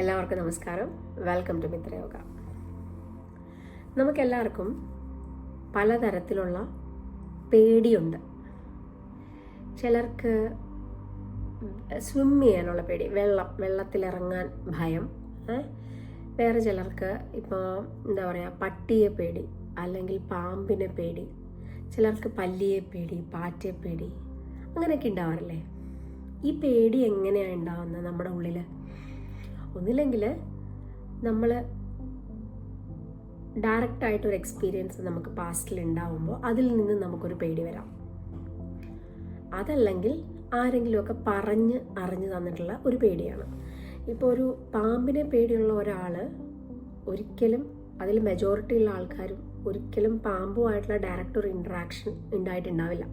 എല്ലാവർക്കും നമസ്കാരം. Welcome to Mitrayoga നമുക്കെല്ലാവർക്കും പലതരത്തിലുള്ള പേടിയുണ്ട്. ചിലർക്ക് സ്വിം ചെയ്യാനുള്ള പേടി വെള്ളം വെള്ളത്തിലിറങ്ങാൻ ഭയം വേറെ ചിലർക്ക് ഇപ്പോൾ എന്താ പറയുക പട്ടിയെ പേടി അല്ലെങ്കിൽ പാമ്പിനെ പേടി ചിലർക്ക് പല്ലിയെ പേടി പാറ്റയെ പേടി അങ്ങനെയൊക്കെ ഉണ്ടാവാറില്ലേ? ഈ പേടി എങ്ങനെയാണ് ഉണ്ടാവുന്നത് നമ്മുടെ ഉള്ളിൽ ഒന്നില്ലെങ്കിൽ നമ്മൾ ഡയറക്റ്റ് ആയിട്ടൊരു എക്സ്പീരിയൻസ് നമുക്ക് പാസ്റ്റിൽ ഉണ്ടാവുമ്പോൾ അതിൽ നിന്ന് നമുക്കൊരു പേടി വരാം. അതല്ലെങ്കിൽ ആരെങ്കിലുമൊക്കെ പറഞ്ഞ് അറിഞ്ഞു തന്നിട്ടുള്ള ഒരു പേടിയാണ്. ഇപ്പോൾ ഒരു പാമ്പിനെ പേടിയുള്ള ഒരാൾ ഒരിക്കലും അതിൽ മെജോറിറ്റി ഉള്ള ആൾക്കാരും ഒരിക്കലും പാമ്പുമായിട്ടുള്ള ഡയറക്റ്റ് ഒരു ഇൻട്രാക്ഷൻ ഉണ്ടായിട്ടുണ്ടാവില്ല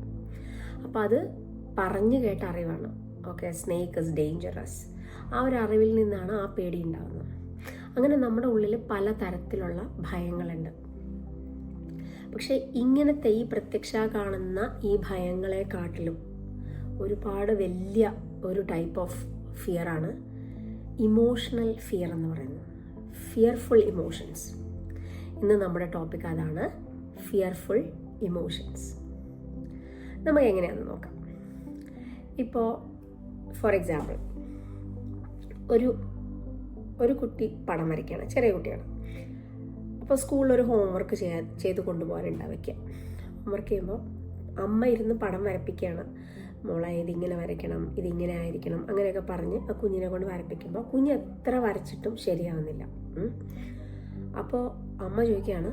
അപ്പോൾ അത് പറഞ്ഞു കേട്ട അറിവാണ്. ഓക്കെ സ്നേക്ക് ഇസ് ഡേഞ്ചറസ് ആ ഒരു അറിവിൽ നിന്നാണ് ആ പേടി ഉണ്ടാകുന്നത് അങ്ങനെ നമ്മുടെ ഉള്ളിൽ പല തരത്തിലുള്ള ഭയങ്ങളുണ്ട്. പക്ഷേ ഇങ്ങനത്തെ ഈ പ്രത്യക്ഷ കാണുന്ന ഈ ഭയങ്ങളെക്കാട്ടിലും ഒരുപാട് വലിയ ഒരു ടൈപ്പ് ഓഫ് ഫിയർ ആണ് ഇമോഷണൽ ഫിയർ എന്ന് പറയുന്നത്. ഫിയർഫുൾ ഇമോഷൻസ് ഇന്ന് നമ്മുടെ ടോപ്പിക് അതാണ് ഫിയർഫുൾ ഇമോഷൻസ് നമുക്ക് എങ്ങനെയാണെന്ന് നോക്കാം. ഇപ്പോൾ ഫോർ എക്സാമ്പിൾ ഒരു ഒരു കുട്ടി പടം വരയ്ക്കുകയാണ് ചെറിയ കുട്ടിയാണ്. അപ്പോൾ സ്കൂളിൽ ഒരു ഹോംവർക്ക് ചെയ്യാൻ ചെയ്ത് കൊണ്ടുപോകാനുണ്ടാവും അവയ്ക്ക് ഹോംവർക്ക് ചെയ്യുമ്പോൾ അമ്മ ഇരുന്ന് പടം വരപ്പിക്കുകയാണ് മോളെ ഇതിങ്ങനെ വരയ്ക്കണം ഇതിങ്ങനെ ആയിരിക്കണം അങ്ങനെയൊക്കെ പറഞ്ഞ് ആ കുഞ്ഞിനെ കൊണ്ട് വരപ്പിക്കുമ്പോൾ കുഞ്ഞ് എത്ര വരച്ചിട്ടും ശരിയാവുന്നില്ല. അപ്പോൾ അമ്മ ചോദിക്കുകയാണ്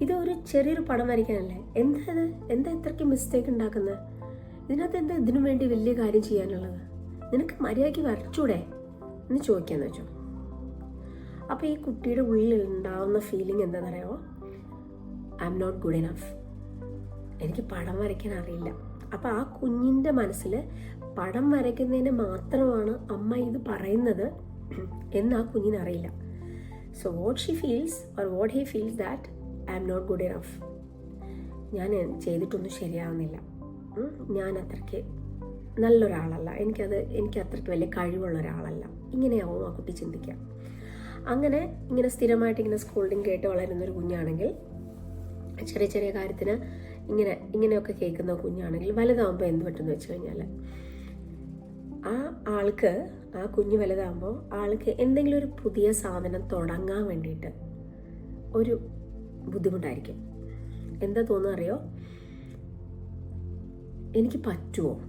ഇത് ഒരു ചെറിയൊരു പടം വരയ്ക്കാനല്ലേ? എന്താ ഇത്? എന്താ ഇത്രയ്ക്ക് മിസ്റ്റേക്ക് ഉണ്ടാക്കുന്നത് ഇതിനകത്ത് എന്താ ഇതിനു വേണ്ടി വലിയ കാര്യം ചെയ്യാനുള്ളത്? നിനക്ക് മര്യാദയ്ക്ക് വരച്ചൂടെ? എന്ന് ചോദിക്കാന്ന് വെച്ചു അപ്പോൾ ഈ കുട്ടിയുടെ ഉള്ളിൽ ഉണ്ടാവുന്ന ഫീലിംഗ് എന്താണെന്നറിയാമോ I am not good enough എനിക്ക് പടം വരയ്ക്കാൻ അറിയില്ല. അപ്പോൾ ആ കുഞ്ഞിന്റെ മനസ്സിൽ പടം വരയ്ക്കുന്നതിന് മാത്രമാണ് അമ്മ ഇത് പറയുന്നത് എന്ന് ആ കുഞ്ഞിന് അറിയില്ല. So what she feels or what he feels that I am not good enough ഞാൻ ചെയ്തിട്ടൊന്നും ശരിയാവുന്നില്ല. ഞാൻ അത്രയ്ക്ക് നല്ലൊരാളല്ല. എനിക്കത് എനിക്ക് അത്രയ്ക്ക് വലിയ കഴിവുള്ള ഒരാളല്ല ഇങ്ങനെയാവും ആ കുട്ടി ചിന്തിക്കുക. അങ്ങനെ ഇങ്ങനെ സ്ഥിരമായിട്ട് ഇങ്ങനെ സ്കോൾഡിങ് കേട്ട് വളരുന്ന ഒരു കുഞ്ഞാണെങ്കിൽ ചെറിയ ചെറിയ കാര്യത്തിന് ഇങ്ങനെ ഇങ്ങനെയൊക്കെ കേൾക്കുന്ന കുഞ്ഞാണെങ്കിൽ വലുതാകുമ്പോൾ എന്ത് പറ്റുമെന്ന് വെച്ച് കഴിഞ്ഞാൽ ആ ആൾക്ക് ആ കുഞ്ഞ് വലുതാകുമ്പോൾ ആൾക്ക് എന്തെങ്കിലും ഒരു പുതിയ സാധനം തുടങ്ങാൻ വേണ്ടിയിട്ട് ഒരു ബുദ്ധിമുട്ടായിരിക്കും. എന്താ തോന്നുക അറിയോ എനിക്ക് പറ്റുമോ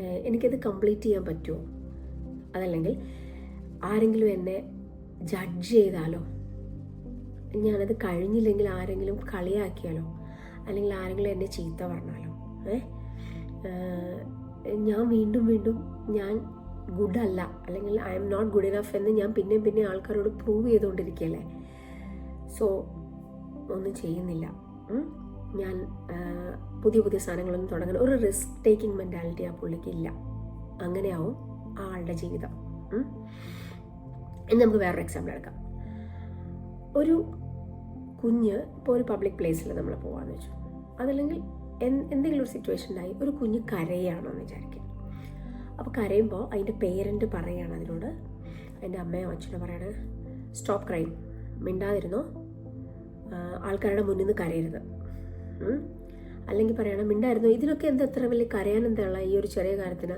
എനിക്കത് കംപ്ലീറ്റ് ചെയ്യാൻ പറ്റുമോ? അതല്ലെങ്കിൽ ആരെങ്കിലും എന്നെ ജഡ്ജ് ചെയ്താലോ? ഞാനത് കഴിഞ്ഞില്ലെങ്കിൽ ആരെങ്കിലും കളിയാക്കിയാലോ? അല്ലെങ്കിൽ ആരെങ്കിലും എന്നെ ചീത്ത പറഞ്ഞാലോ? ഞാൻ വീണ്ടും വീണ്ടും ഞാൻ ഗുഡ് അല്ല. അല്ലെങ്കിൽ I am not good enough എന്ന് ഞാൻ പിന്നെയും പിന്നെ ആൾക്കാരോട് പ്രൂവ് ചെയ്തുകൊണ്ടിരിക്കുകയല്ലേ? സോ ഒന്നും ചെയ്യുന്നില്ല. ഞാൻ പുതിയ പുതിയ സാധനങ്ങളൊന്നും തുടങ്ങണം ഒരു റിസ്ക് ടേക്കിംഗ് മെന്റാലിറ്റി ആ പുള്ളിക്ക് ഇല്ല. അങ്ങനെയാവും ആളുടെ ജീവിതം. ഇനി നമുക്ക് വേറൊരു എക്സാമ്പിൾ എടുക്കാം. ഒരു കുഞ്ഞ് ഇപ്പോൾ ഒരു പബ്ലിക് പ്ലേസിൽ നമ്മൾ പോകാമെന്ന് വെച്ചു. അതല്ലെങ്കിൽ എന്തെങ്കിലും ഒരു സിറ്റുവേഷൻ ഉണ്ടായി ഒരു കുഞ്ഞ് കരയാണോ എന്ന് വിചാരിക്കുക. അപ്പോൾ കരയുമ്പോൾ അതിന്റെ പേരന്റ് പറയുകയാണ് അതിനോട്. അതിന്റെ അമ്മയോ അച്ഛനോ പറയണ സ്റ്റോപ്പ് ക്രൈം മിണ്ടാതിരുന്നോ. ആൾക്കാരുടെ മുന്നിൽ നിന്ന് കരയരുത്. അല്ലെങ്കിൽ പറയണം മിണ്ടായിരുന്നു. ഇതിനൊക്കെ എന്താ എത്ര വലിയ എന്താ ഈ ഒരു ചെറിയ കാര്യത്തിന്?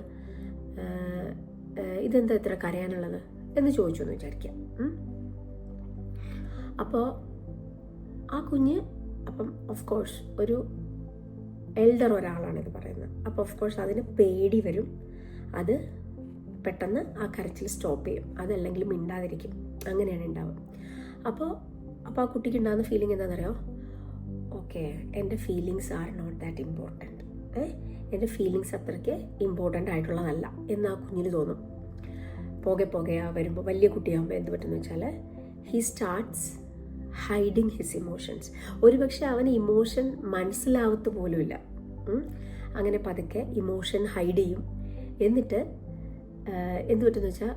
ഇതെന്താ ഇത്ര കരയാനുള്ളത്? എന്ന് ചോദിച്ചു എന്ന് വിചാരിക്കാം. അപ്പോൾ ആ കുഞ്ഞ് അപ്പം ഓഫ് കോഴ്സ് ഒരു എൽഡർ ഒരാളാണ് ഇത് പറയുന്നത്. അപ്പോൾ ഓഫ് കോഴ്സ് അതിന് പേടി വരും. അത് പെട്ടെന്ന് ആ കരച്ചിൽ സ്റ്റോപ്പ് ചെയ്യും. അതല്ലെങ്കിൽ മിണ്ടാതിരിക്കും. അങ്ങനെയാണ് ഉണ്ടാവുക. അപ്പോൾ അപ്പോൾ ആ കുട്ടിക്ക് ഉണ്ടാകുന്ന ഫീലിംഗ് എന്താണെന്നറിയോ? ഓക്കെ. എന്റെ feelings are not that important ഏ? എന്റെ ഫീലിങ്സ് അത്രയ്ക്ക് ഇമ്പോർട്ടന്റ് ആയിട്ടുള്ളതല്ല എന്ന് ആ കുഞ്ഞിന് തോന്നും. പോകെ പോകെ ആ വരുമ്പോൾ വലിയ കുട്ടിയാകുമ്പോൾ എന്ത് പറ്റുമെന്ന് വെച്ചാൽ he starts hiding his emotions ഒരുപക്ഷെ അവന് ഇമോഷൻ മനസ്സിലാവത്ത് പോലുമില്ല. അങ്ങനെ പതുക്കെ ഇമോഷൻ ഹൈഡ് ചെയ്യും. എന്നിട്ട് എന്ത് പറ്റുമെന്ന് വെച്ചാൽ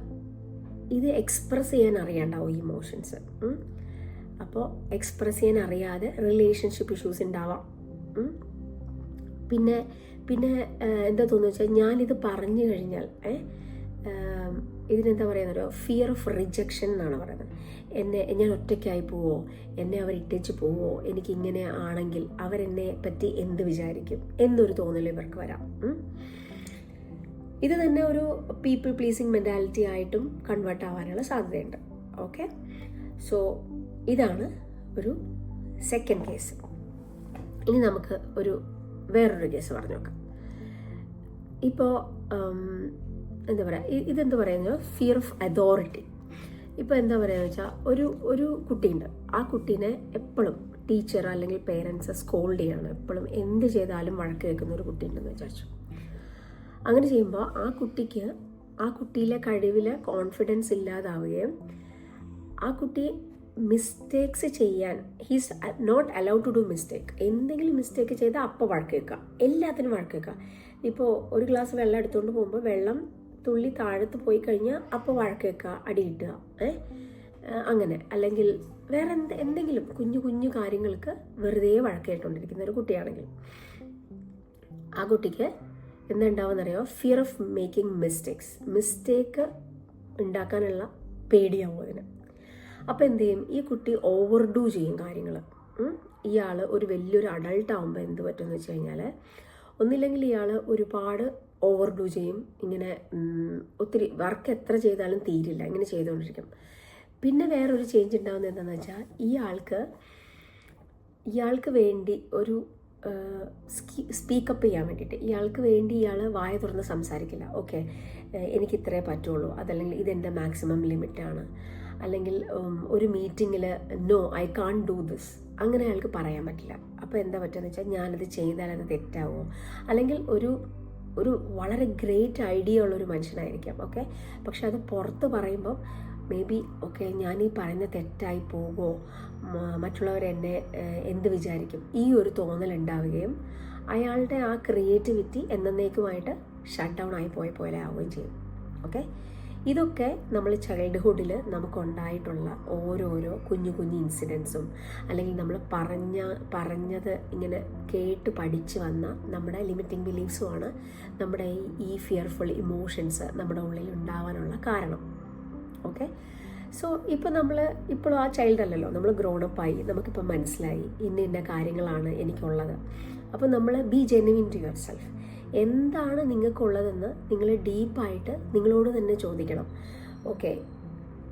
ഇത് എക്സ്പ്രസ് ചെയ്യാൻ അറിയാണ്ടാവും ഈ ഇമോഷൻസ് അപ്പോൾ എക്സ്പ്രസ് ചെയ്യാൻ അറിയാതെ റിലേഷൻഷിപ്പ് ഇഷ്യൂസ് ഉണ്ടാവാം പിന്നെ പിന്നെ എന്താ തോന്നുന്നു വെച്ചാൽ ഞാനിത് പറഞ്ഞു കഴിഞ്ഞാൽ ഇതിനെന്താ പറയുന്നത് ഫിയർ ഓഫ് റിജക്ഷൻ എന്നാണ് പറയുന്നത്. എന്നെ ഞാൻ ഒറ്റയ്ക്കായി പോവോ? എന്നെ അവർ ഇട്ടിച്ച് പോവോ? എനിക്ക് ഇങ്ങനെ ആണെങ്കിൽ അവരെന്നെ പറ്റി എന്ത് വിചാരിക്കും? എന്നൊരു തോന്നൽ ഇവർക്ക് വരാം. ഇത് തന്നെ ഒരു പീപ്പിൾ പ്ലീസിങ് മെന്റാലിറ്റി ആയിട്ടും കൺവേർട്ട് ആവാനുള്ള സാധ്യതയുണ്ട്. ഓക്കെ സോ ഇതാണ് ഒരു സെക്കൻഡ് കേസ് ഇനി നമുക്ക് ഒരു വേറൊരു കേസ് പറഞ്ഞു നോക്കാം. ഇപ്പോൾ എന്താ പറയുക ഇതെന്താ പറയുന്നത് ഫിയർ ഓഫ് അതോറിറ്റി ഇപ്പോൾ എന്താ പറയുക വെച്ചാൽ ഒരു ഒരു കുട്ടിയുണ്ട്. ആ കുട്ടീനെ എപ്പോഴും ടീച്ചർ അല്ലെങ്കിൽ പേരൻസ് സ്കോൾഡ് ചെയ്യാണ്. എപ്പോഴും എന്ത് ചെയ്താലും വഴക്ക് കേൾക്കുന്ന ഒരു കുട്ടിയുണ്ടെന്ന് വിചാരിച്ചു. അങ്ങനെ ചെയ്യുമ്പോൾ ആ കുട്ടിക്ക് ആ കുട്ടിയിലെ കഴിവിലെ കോൺഫിഡൻസ് ഇല്ലാതാവുകയും ആ കുട്ടി മിസ്റ്റേക്സ് ചെയ്യാൻ he's not allowed to do mistake എന്തെങ്കിലും മിസ്റ്റേക്ക് ചെയ്താൽ അപ്പോൾ വഴക്ക് കേൾക്കാം എല്ലാത്തിനും വഴക്ക് കേൾക്കാം ഇപ്പോൾ ഒരു ഗ്ലാസ് വെള്ളം എടുത്തുകൊണ്ട് പോകുമ്പോൾ വെള്ളം തുള്ളി താഴത്ത് പോയി കഴിഞ്ഞാൽ അപ്പോൾ വഴക്ക് അടിയിട്ടുക ഏ? അങ്ങനെ. അല്ലെങ്കിൽ വേറെ എന്ത് എന്തെങ്കിലും കുഞ്ഞു കുഞ്ഞു കാര്യങ്ങൾക്ക് വെറുതെ വഴക്കേട്ടുകൊണ്ടിരിക്കുന്ന ഒരു കുട്ടിയാണെങ്കിൽ. ആ കുട്ടിക്ക് എന്തുണ്ടാവുമെന്നറിയോ fear of making mistakes mistake ഉണ്ടാക്കാനുള്ള പേടിയാവും അതിന്. അപ്പോൾ എന്ത് ചെയ്യും? ഈ കുട്ടി ഓവർ ഡൂ ചെയ്യും കാര്യങ്ങൾ ഇയാൾ ഒരു വലിയൊരു അഡൾട്ട് ആകുമ്പോൾ എന്ത് പറ്റുമെന്ന് വെച്ച് കഴിഞ്ഞാൽ ഒന്നില്ലെങ്കിൽ ഇയാൾ ഒരുപാട് ഓവർ ഡൂ ചെയ്യും. ഇങ്ങനെ ഒത്തിരി വർക്ക് എത്ര ചെയ്താലും തീരില്ല. ഇങ്ങനെ ചെയ്തുകൊണ്ടിരിക്കും. പിന്നെ വേറൊരു ചേഞ്ച് ഉണ്ടാകുന്നത് എന്താണെന്ന് വെച്ചാൽ ഈ ആൾക്ക് ഇയാൾക്ക് വേണ്ടി ഒരു സ്പീക്കപ്പ് ചെയ്യാൻ വേണ്ടിയിട്ട്. ഇയാൾക്ക് വേണ്ടി ഇയാൾ വായ തുറന്ന് സംസാരിക്കില്ല. ഓക്കെ എനിക്ക് ഇത്രേ പറ്റുള്ളൂ. അതല്ലെങ്കിൽ ഇതെന്റെ മാക്സിമം ലിമിറ്റാണ് അല്ലെങ്കിൽ ഒരു മീറ്റിങ്ങിൽ no I can't do this. അങ്ങനെ അയാൾക്ക് പറയാൻ പറ്റില്ല. അപ്പോൾ എന്താ പറ്റുകയെന്ന് വെച്ചാൽ ഞാനത് ചെയ്താൽ അത് തെറ്റാവോ. അല്ലെങ്കിൽ ഒരു ഒരു വളരെ ഗ്രേറ്റ് ഐഡിയ ഉള്ളൊരു മനുഷ്യനായിരിക്കാം ഓക്കെ പക്ഷെ അത് പുറത്ത് പറയുമ്പോൾ മേ ബി ഓക്കെ ഞാൻ ഈ പറയുന്ന തെറ്റായി പോകുമോ? മറ്റുള്ളവർ എന്നെ എന്ത് വിചാരിക്കും? ഈ ഒരു തോന്നൽ ഉണ്ടാവുകയും അയാളുടെ ആ ക്രിയേറ്റിവിറ്റി എന്നേക്കുമായിട്ട് ഷട്ട് ഡൗൺ ആയി പോയ പോലെ ആവുകയും ചെയ്യും ഓക്കെ ഇതൊക്കെ നമ്മൾ ചൈൽഡ്ഹുഡിൽ നമുക്കുണ്ടായിട്ടുള്ള ഓരോരോ കുഞ്ഞു കുഞ്ഞു ഇൻസിഡൻസും അല്ലെങ്കിൽ നമ്മൾ പറഞ്ഞ പറഞ്ഞത് ഇങ്ങനെ കേട്ട് പഠിച്ച് വന്ന നമ്മുടെ ലിമിറ്റിംഗ് ബിലീഫ്സുമാണ് നമ്മുടെ ഈ ഫിയർഫുൾ ഇമോഷൻസ് നമ്മുടെ ഉള്ളിൽ ഉണ്ടാവാനുള്ള കാരണം. ഓക്കെ സോ ഇപ്പോൾ നമ്മൾ ഇപ്പോഴും ആ ചൈൽഡ് അല്ലല്ലോ. നമ്മൾ ഗ്രോൺ അപ്പായി നമുക്കിപ്പോൾ മനസ്സിലായി. ഇന്ന ഇന്ന കാര്യങ്ങളാണ് എനിക്കുള്ളത്. അപ്പോൾ നമ്മൾ be genuine to yourself എന്താണ് നിങ്ങൾക്കുള്ളതെന്ന് നിങ്ങൾ ഡീപ്പായിട്ട് നിങ്ങളോട് തന്നെ ചോദിക്കണം. ഓക്കെ.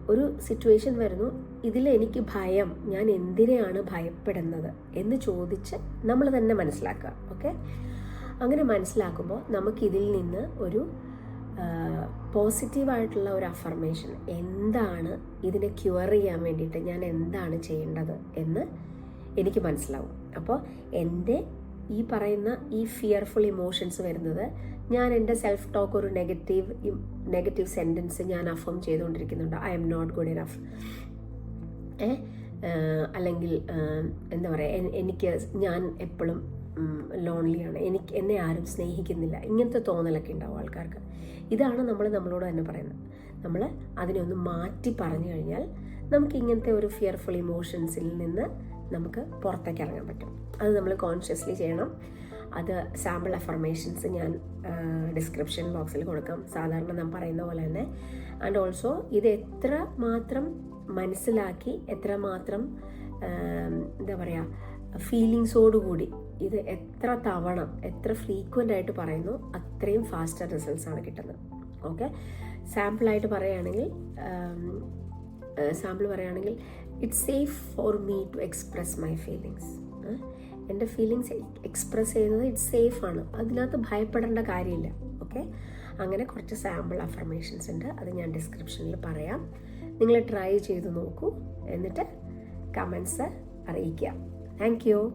ഒരു സിറ്റുവേഷൻ വരുന്നു. ഇതിൽ എനിക്ക് ഭയം. ഞാൻ എന്തിനെയാണ് ഭയപ്പെടുന്നത് എന്ന് ചോദിച്ച് നമ്മൾ തന്നെ മനസ്സിലാക്കുക. ഓക്കെ. അങ്ങനെ മനസ്സിലാക്കുമ്പോൾ നമുക്കിതിൽ നിന്ന് ഒരു പോസിറ്റീവായിട്ടുള്ള ഒരു അഫർമേഷൻ. എന്താണ് ഇതിനെ ക്യൂർ ചെയ്യാൻ വേണ്ടിയിട്ട് ഞാൻ എന്താണ് ചെയ്യേണ്ടത് എന്ന് എനിക്ക് മനസ്സിലാവും. അപ്പോൾ എന്റെ ഈ പറയുന്ന ഈ ഫിയർഫുൾ ഇമോഷൻസ് വരുന്നത് ഞാൻ എന്റെ സെൽഫ് ടോക്ക് ഒരു നെഗറ്റീവ് നെഗറ്റീവ് സെന്റൻസ് ഞാൻ അഫേം ചെയ്തുകൊണ്ടിരിക്കുന്നുണ്ട്. I M not good enough ഏ? അല്ലെങ്കിൽ എന്താ പറയുക എനിക്ക് ഞാൻ എപ്പോഴും ലോൺലിയാണ് എനിക്ക് എന്നെ ആരും സ്നേഹിക്കുന്നില്ല. ഇങ്ങനത്തെ തോന്നലൊക്കെ ഉണ്ടാവും ആൾക്കാർക്ക്. ഇതാണ് നമ്മൾ നമ്മളോട് തന്നെ പറയുന്നത്. നമ്മൾ അതിനെ ഒന്ന് മാറ്റി പറഞ്ഞു കഴിഞ്ഞാൽ നമുക്ക് ഇങ്ങനത്തെ ഒരു ഫിയർഫുൾ ഇമോഷൻസിൽ നിന്ന് നമുക്ക് പുറത്തേക്ക് ഇറങ്ങാൻ പറ്റും. അത് നമ്മൾ കോൺഷ്യസ്ലി ചെയ്യണം. അത് സാമ്പിൾ അഫർമേഷൻസ് ഞാൻ ഡിസ്ക്രിപ്ഷൻ ബോക്സിൽ കൊടുക്കാം. സാധാരണ നാം പറയുന്ന പോലെ തന്നെ. ആൻഡ് ഓൾസോ ഇത് എത്ര മാത്രം മനസ്സിലാക്കി എത്ര മാത്രം എന്താ പറയുക ഫീലിങ്സോടുകൂടി ഇത് എത്ര തവണ എത്ര ഫ്രീക്വന്റ് ആയിട്ട് പറയുന്നു അത്രയും ഫാസ്റ്റർ റിസൾട്ട്സ് ആണ് കിട്ടുന്നത്. ഓക്കെ സാമ്പിളായിട്ട് പറയുകയാണെങ്കിൽ സാമ്പിൾ പറയുകയാണെങ്കിൽ it's safe for me to express my feelings എന്റെ ഫീലിങ്സ് എക്സ്പ്രസ് ചെയ്യുന്നത് ഇറ്റ്സ് സേഫ് ആണ്. അതിനകത്ത് ഭയപ്പെടേണ്ട കാര്യമില്ല. ഓക്കെ അങ്ങനെ കുറച്ച് സാമ്പിൾ അഫർമേഷൻസ് ഉണ്ട്. അത് ഞാൻ ഡിസ്ക്രിപ്ഷനിൽ പറയാം. നിങ്ങൾ ട്രൈ ചെയ്ത് നോക്കൂ. എന്നിട്ട് കമൻസ് അറിയിക്കുക. Thank you